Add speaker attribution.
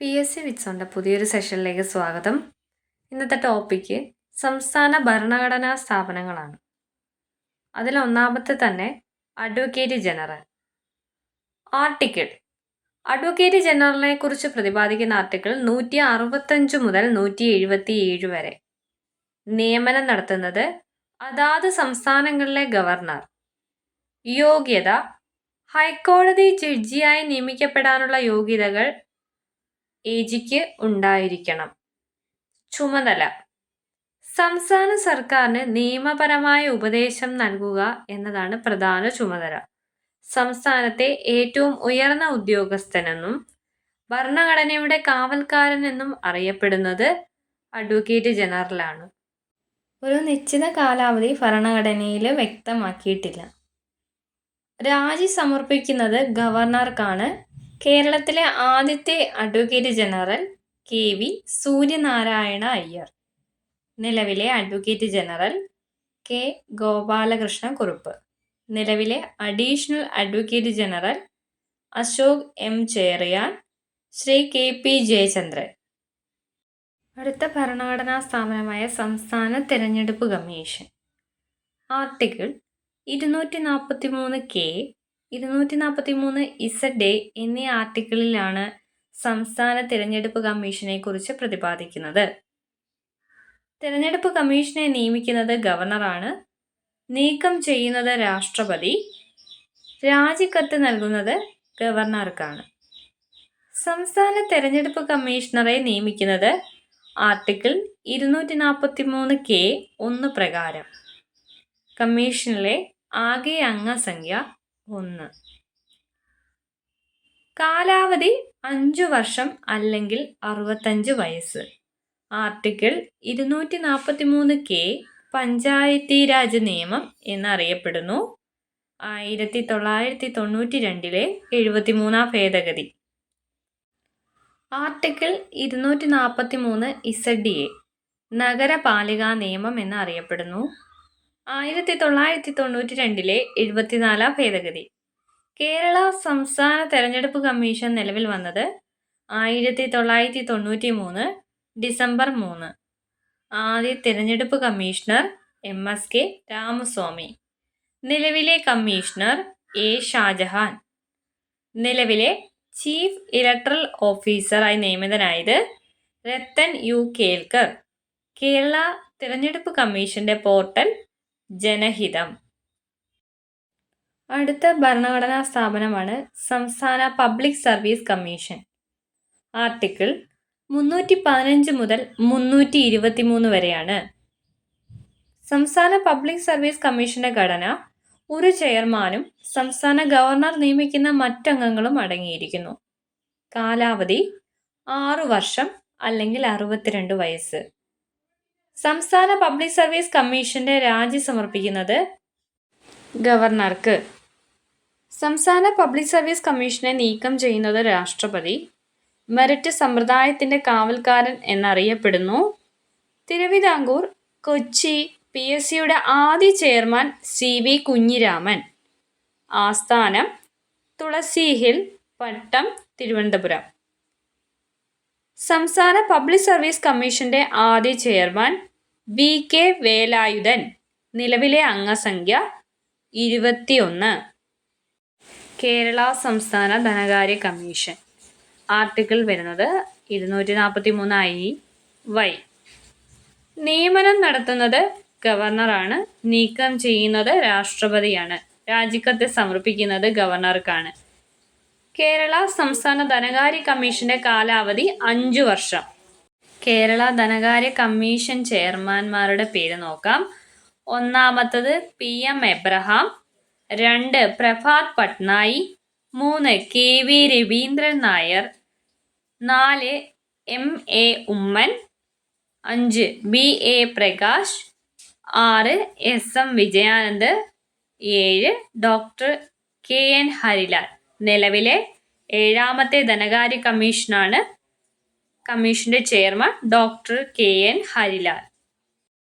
Speaker 1: P S C വിറ്റ്സോന്റെ പുതിയൊരു സെഷനിലേക്ക് സ്വാഗതം. ഇന്നത്തെ ടോപ്പിക്ക് സംസ്ഥാന ഭരണഘടനാ സ്ഥാപനങ്ങളാണ്. അതിലൊന്നാമത്തെ തന്നെ അഡ്വക്കേറ്റ് ജനറൽ ആർട്ടിക്കിൾ അഡ്വക്കേറ്റ് ജനറലിനെ കുറിച്ച് പ്രതിപാദിക്കുന്ന ആർട്ടിക്കിൾ നൂറ്റി അറുപത്തഞ്ച് മുതൽ നൂറ്റി എഴുപത്തി ഏഴ് വരെ. നിയമനം നടത്തുന്നത് അതാത് സംസ്ഥാനങ്ങളിലെ ഗവർണർ. യോഗ്യത. ഹൈക്കോടതി ജഡ്ജിയായി നിയമിക്കപ്പെടാനുള്ള യോഗ്യതകൾ ഏജിക്ക് ഉണ്ടായിരിക്കണം. ചുമതല. സംസ്ഥാന സർക്കാരിന് നിയമപരമായ ഉപദേശം നൽകുക എന്നതാണ് പ്രധാന ചുമതല. സംസ്ഥാനത്തെ ഏറ്റവും ഉയർന്ന ഉദ്യോഗസ്ഥനെന്നും ഭരണഘടനയുടെ കാവൽക്കാരൻ എന്നും അറിയപ്പെടുന്നത് അഡ്വക്കേറ്റ് ജനറലാണ്. ഒരു നിശ്ചിത കാലാവധി ഭരണഘടനയിൽ വ്യക്തമാക്കിയിട്ടില്ല. രാജി സമർപ്പിക്കുന്നത് ഗവർണർക്കാണ്. കേരളത്തിലെ ആദ്യത്തെ advocate general K V Suryanarayana Iyer. നിലവിലെ advocate general K Gopalakrishna Kurup. നിലവിലെ additional advocate general Ashok M Cherian Shri K P Jayachandran. അടുത്ത ഭരണഘടനാ സ്ഥാപനമായ സംസ്ഥാന തിരഞ്ഞെടുപ്പ് കമ്മീഷൻ. ആർട്ടിക്കിൾ ഇരുന്നൂറ്റി നാൽപ്പത്തി മൂന്ന് കെ ഇരുന്നൂറ്റി നാൽപ്പത്തി മൂന്ന് ഇസഡ് ഡേ എന്നീ ആർട്ടിക്കിളിലാണ് സംസ്ഥാന തിരഞ്ഞെടുപ്പ് കമ്മീഷനെ കുറിച്ച് പ്രതിപാദിക്കുന്നത്. തിരഞ്ഞെടുപ്പ് കമ്മീഷനെ നിയമിക്കുന്നത് ഗവർണറാണ്. നീക്കം ചെയ്യുന്നത് രാഷ്ട്രപതി. രാജിക്കത്ത് നൽകുന്നത് ഗവർണർക്കാണ്. സംസ്ഥാന തിരഞ്ഞെടുപ്പ് കമ്മീഷണറെ നിയമിക്കുന്നത് ആർട്ടിക്കിൾ ഇരുന്നൂറ്റി നാൽപ്പത്തി മൂന്ന് കെ ഒന്ന് പ്രകാരം. കമ്മീഷനിലെ ആകെ അംഗസംഖ്യ ഒന്ന്. കാലാവധി അഞ്ചു വർഷം അല്ലെങ്കിൽ അറുപത്തഞ്ച് വയസ്സ്. ആർട്ടിക്കിൾ ഇരുന്നൂറ്റി നാൽപ്പത്തി മൂന്ന് കെ പഞ്ചായത്തി രാജ് നിയമം എന്നറിയപ്പെടുന്നു. ആയിരത്തി തൊള്ളായിരത്തി തൊണ്ണൂറ്റി രണ്ടിലെ എഴുപത്തിമൂന്നാം ഭേദഗതി. ആർട്ടിക്കിൾ ഇരുന്നൂറ്റി നാൽപ്പത്തി മൂന്ന് ഇസഡ് എ നഗരപാലികാ നിയമം എന്നറിയപ്പെടുന്നു. ആയിരത്തി തൊള്ളായിരത്തി തൊണ്ണൂറ്റി രണ്ടിലെ എഴുപത്തിനാലാം ഭേദഗതി. കേരള സംസ്ഥാന തെരഞ്ഞെടുപ്പ് കമ്മീഷൻ നിലവിൽ വന്നത് ആയിരത്തി തൊള്ളായിരത്തി തൊണ്ണൂറ്റി മൂന്ന് ഡിസംബർ മൂന്ന്. ആദ്യ തിരഞ്ഞെടുപ്പ് commissioner M S K Ramaswamy. നിലവിലെ കമ്മീഷണർ എ ഷാജഹാൻ. നിലവിലെ ചീഫ് ഇലക്ട്രൽ ഓഫീസറായി നിയമിതനായത് രത്തൻ യു കേൽക്കർ. കേരള തിരഞ്ഞെടുപ്പ് കമ്മീഷന്റെ പോർട്ടൽ ജനഹിതം. അടുത്ത ഭരണഘടനാ സ്ഥാപനമാണ് സംസ്ഥാന പബ്ലിക് സർവീസ് കമ്മീഷൻ. ആർട്ടിക്കിൾ മുന്നൂറ്റി പതിനഞ്ച് മുതൽ മുന്നൂറ്റി ഇരുപത്തി മൂന്ന് വരെയാണ്. സംസ്ഥാന പബ്ലിക് സർവീസ് കമ്മീഷന്റെ ഘടന ഒരു ചെയർമാനും സംസ്ഥാന ഗവർണർ നിയമിക്കുന്ന മറ്റംഗങ്ങളും അടങ്ങിയിരിക്കുന്നു. കാലാവധി ആറു വർഷം അല്ലെങ്കിൽ അറുപത്തിരണ്ട് വയസ്സ്. സംസ്ഥാന പബ്ലിക് സർവീസ് കമ്മീഷന്റെ രാജി സമർപ്പിക്കുന്നത് ഗവർണർക്ക്. സംസ്ഥാന പബ്ലിക് സർവീസ് കമ്മീഷനെ നീക്കം ചെയ്യുന്നത് രാഷ്ട്രപതി. മെറിറ്റ് സമ്പ്രദായത്തിന്റെ കാവൽക്കാരൻ എന്നറിയപ്പെടുന്നു. തിരുവിതാംകൂർ കൊച്ചി പി എസ് സിയുടെ ആദ്യ ചെയർമാൻ സി വി കുഞ്ഞിരാമൻ. ആസ്ഥാനം തുളസി ഹിൽ പട്ടം തിരുവനന്തപുരം. സംസ്ഥാന പബ്ലിക് സർവീസ് കമ്മീഷന്റെ ആദ്യ ചെയർമാൻ വി കെ വേലായുധൻ നിലവിലെ അംഗസംഖ്യ ഇരുപത്തിയൊന്ന്. കേരള സംസ്ഥാന ധനകാര്യ കമ്മീഷൻ. ആർട്ടിക്കിൾ വരുന്നത് ഇരുന്നൂറ്റി നാൽപ്പത്തി മൂന്ന് ഐ വൈ. നിയമനം നടത്തുന്നത് ഗവർണറാണ്. നീക്കം ചെയ്യുന്നത് രാഷ്ട്രപതിയാണ്. രാജിക്കത്ത് സമർപ്പിക്കുന്നത് ഗവർണർക്കാണ്. കേരള സംസ്ഥാന ധനകാര്യ കമ്മീഷന്റെ കാലാവധി അഞ്ചു വർഷം. കേരള ധനകാര്യ കമ്മീഷൻ ചെയർമാൻമാരുടെ പേര് നോക്കാം. ഒന്നാമത്തത് പി എം എബ്രഹാം രണ്ട് പ്രഭാത് പട്നായി മൂന്ന് കെ വി രവീന്ദ്രൻ നായർ നാല് എം എ ഉമ്മൻ അഞ്ച് ബി എ പ്രകാശ് ആറ് എസ് എം വിജയാനന്ദ് ഏഴ് ഡോക്ടർ കെ എൻ ഹരിലാൽ. നിലവിലെ ഏഴാമത്തെ ധനകാര്യ കമ്മീഷനാണ് കമ്മീഷന്റെ chairman doctor K N Harilal.